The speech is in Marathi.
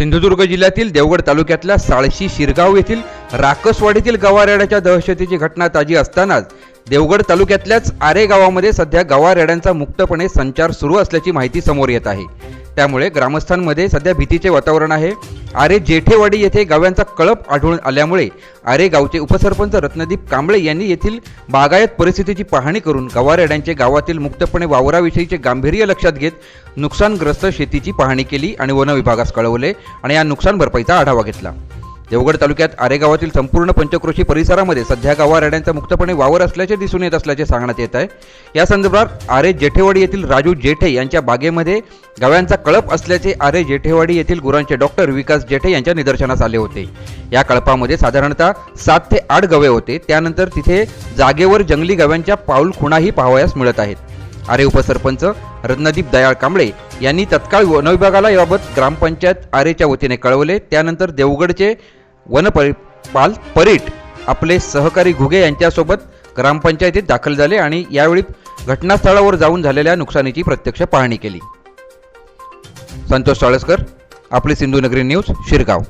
सिंधुदुर्ग जिल्ह्यातील देवगड तालुक्यातल्या साळशी शिरगाव येथील राकसवाडीतील गवारेड्याच्या दहशतीची घटना ताजी असतानाच देवगड तालुक्यातल्याच आरे गावामध्ये सध्या गवारेड्यांचा मुक्तपणे संचार सुरू असल्याची माहिती समोर येत आहे. त्यामुळे ग्रामस्थांमध्ये सध्या भीतीचे वातावरण आहे. आरे जेठेवाडी येथे गाव्यांचा कळप आढळून आल्यामुळे आरे गावचे उपसरपंच रत्नदीप कांबळे यांनी येथील बागायत परिस्थितीची पाहणी करून गवारेड्यांचे गावातील मुक्तपणे वावराविषयीचे गांभीर्य लक्षात घेत नुकसानग्रस्त शेतीची पाहणी केली आणि वन विभागास कळवले आणि या नुकसान भरपाईचा आढावा घेतला. देवगड तालुक्यात आरेगावातील संपूर्ण पंचक्रोशी परिसरामध्ये सध्या गवारेड्यांचा मुक्तपणे वावर असल्याचे दिसून येत असल्याचे सांगण्यात येत आहे. या संदर्भात आरे जेठेवाडी येथील राजू जेठे यांच्या बागेमध्ये गव्यांचा कळप असल्याचे आरे जेठेवाडी येथील गुरांचे डॉक्टर विकास जेठे यांच्या निदर्शनास आले होते. या कळपामध्ये साधारणतः सात ते आठ गवे होते. त्यानंतर तिथे जागेवर जंगली गव्यांच्या पाऊल खुणाही पाहावयास मिळत आहेत. आरे उपसरपंच रत्नदीप दयाळ कांबळे यांनी तत्काळ वनविभागाला याबाबत ग्रामपंचायत आरेच्या वतीने कळवले. त्यानंतर देवगडचे वनपरिपाल परीट आपले सहकारी घुगे यांच्यासोबत ग्रामपंचायतीत दाखल झाले आणि यावेळी घटनास्थळावर जाऊन झालेल्या नुकसानीची प्रत्यक्ष पाहणी केली. संतोष साळसकर आपली सिंधुनगरी न्यूज शिरगाव.